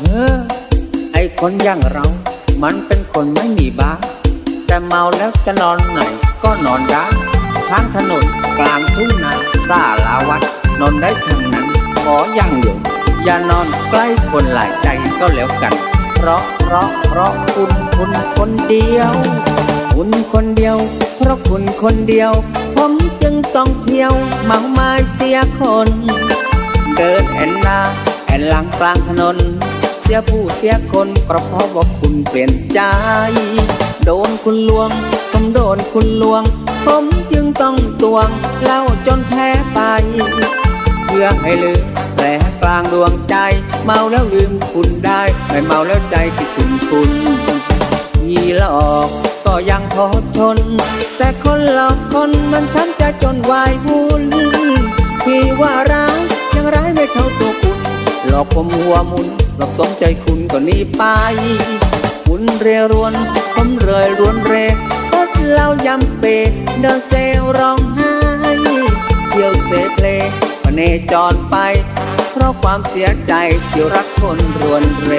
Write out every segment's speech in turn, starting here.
เออไอคนอย่างเรา มันเป็นคนไม่มีบ้า แต่เมาแล้วจะนอนไหนก็นอนได้ข้างถนนกลางทุ่งนาซาลาวัด นอนได้ทั้งนั้นขออย่างเดียวอย่านอนใกล้คนหลายใจก็แล้วกัน เพราะเพราะเพราะคุณคุณคนเดียว คุณคนเดียว เพราะคุณคนเดียว ผมจึงต้องเที่ยวเมาไม้เสียคน เดินแอนหน้าแอนหลังกลางถนน เสียผู้เสียคนก็เพราะว่าคุณเปลี่ยนใจ โดนคุณลวง ผมโดนคุณลวง ผมจึงต้องตวงเล่าจนแพ้ไป เพื่อให้ลืมแผลกลางดวงใจ เมาแล้วลืมคุณได้ไม่เมาแล้วใจคิดถึงคุณพี่หลอกก็ยังพอทน แต่คนหลอกคนมันช้ำใจ ลอกผมหัวมุนหลอกสมใจคุณก็หนีไปคุณเรรวน ผมเรยรวนเรสดเหล่ายำเปเดินเซลร้องไห้เที่ยวเสเพลพเนจรไป เพราะความเสียใจที่รักคนรวนเร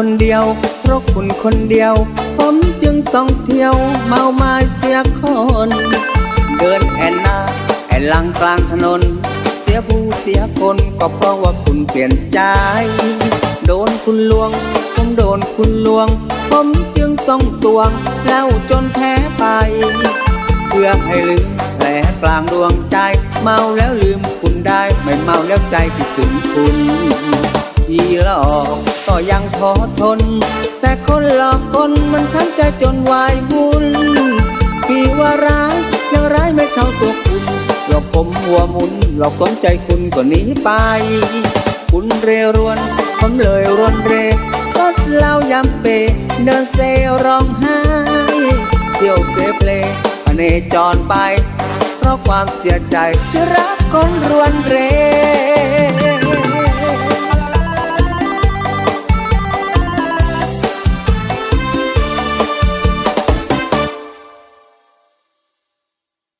คนเดียว เพราะคุณคนเดียว ผมจึงต้องเที่ยว เมาม้เสียคน เดินแอนหน้าแอนหลังกลางถนน เสียผู้เสียคนก็เพราะว่าคุณเปลี่ยนใจ โดนคุณลวง ผมโดนคุณลวง ผมจึงต้องตวงเล่าจนแพ้ไป เพื่อให้ลืมแผลกลางดวงใจ เมาแล้วลืมคุณได้ ไม่เมาแล้วใจคิดถึงคุณพี่หลอก ก็ยังพอทน แต่คนหลอกคนมันทั้งใจจนวายวุ่นพี่ว่าร้ายยังร้ายไม่เท่าตัวคุณหลอกผมหัวมุนหลอกสนใจคุณก็หนีไป คุณเรรวน ผมเลยรวนเรสดเล้ายำเปเดินเซร้องไห้เที่ยวเซเพลพเนจรไป เพราะความเสียใจที่รักคนรวนเร